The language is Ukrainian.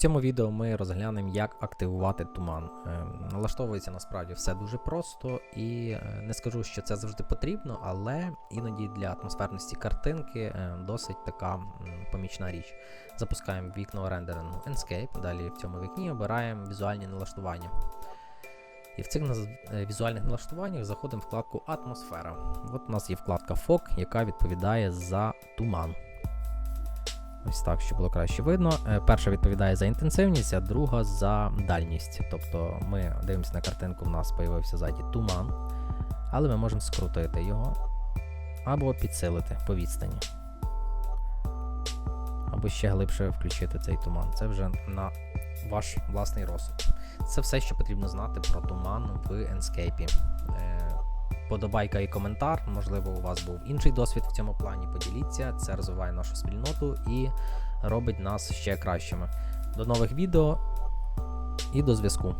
цьому відео ми розглянемо, як активувати туман. Е, Налаштовується насправді все дуже просто, і е, не скажу, що це завжди потрібно, але іноді для атмосферності картинки е, досить така помічна річ. Запускаємо вікно рендерингу Enscape, далі в цьому вікні обираємо візуальні налаштування. І в цих е, візуальних налаштуваннях заходимо в вкладку Атмосфера. От у нас є вкладка Fog, яка відповідає за туман. Ось так, щоб було краще видно. Е, Перша відповідає за інтенсивність, а друга за дальність. Тобто ми дивимося на картинку, в нас з'явився ззаді туман, але ми можемо скрутити його або підсилити по відстані. Або ще глибше включити цей туман. Це вже на ваш власний розсуд. Це все, що потрібно знати про туман в Enscape. Подобайка і коментар. Можливо, у вас був інший досвід в цьому плані. Поділіться, це розвиває нашу спільноту і робить нас ще кращими. До нових відео і до зв'язку.